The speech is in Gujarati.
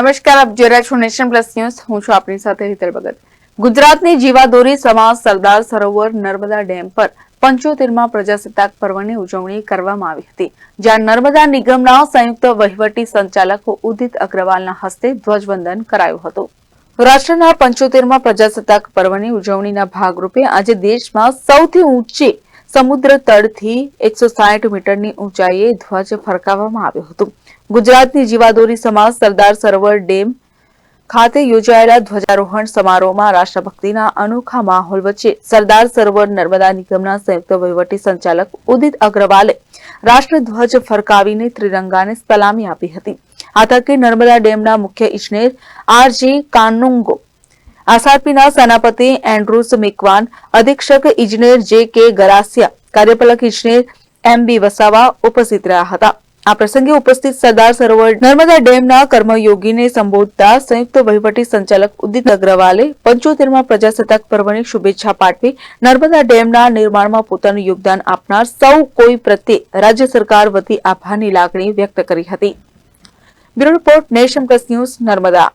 નમસ્કાર, આપ જોઈ રહ્યા છો નેશન પ્લસ ન્યૂઝ. હું છું આપની સાથે હિતલ ભગત. ગુજરાતની જીવાદોરી સમાજ સરદાર સરોવર નર્મદા ડેમ પર પંચોતેરમાં પ્રજાસત્તાક પર્વની ઉજવણી કરવામાં આવી હતી, જ્યાં નર્મદા નિગમના સંયુક્ત વહીવટી સંચાલક ઉદિત અગ્રવાલના હસ્તે ધ્વજવંદન કરાયું હતું. રાષ્ટ્રના પંચોતેરમાં પ્રજાસત્તાક પર્વની ઉજવણીના ભાગરૂપે આજે દેશમાં સૌથી ઊંચી સમુદ્ર તળથી એકસો મીટરની ઊંચાઈએ ધ્વજ ફરકાવવામાં આવ્યો હતો. ગુજરાતની જીવાદોરી સમાજ સરદાર સરોવર ડેમ ખાતે યોજાયેલા ધ્વજારોહણ સમારોહમાં રાષ્ટ્રભક્તિના અનોખા માહોલ વચ્ચે સરદાર સરોવર નર્મદા નિગમના સંયુક્ત વહીવટી સંચાલક ઉદિત અગ્રવાલે રાષ્ટ્રધ્વજ ફરકાવીને ત્રિરંગાને સલામી આપી હતી. આ તકે નર્મદા ડેમના મુખ્ય ઇજનેર આરજી કાનુંગો આરસીપીના સેનાપતિ એન્ડ્રુસ મિકવાન, અધિક્ષક ઇજનેર જે કે ગરાસિયા, કાર્યપાલક ઇજનેર એમ બી વસાવા ઉપસ્થિત રહ્યા હતા. આ પ્રસંગે ઉપસ્થિત સરદાર સરોવર નર્મદા ડેમના કર્મયોગીને સંબોધતા સંયુક્ત વહીવટી સંચાલક ઉદિત અગ્રવાલે પંચોતેરમાં પ્રજાસત્તાક પર્વની શુભેચ્છા પાઠવી નર્મદા ડેમના નિર્માણમાં પોતાનું યોગદાન આપનાર સૌ કોઈ પ્રત્યે રાજ્ય સરકાર વતી આભારની લાગણી વ્યક્ત કરી હતી. Bureau report nation plus news Narmada.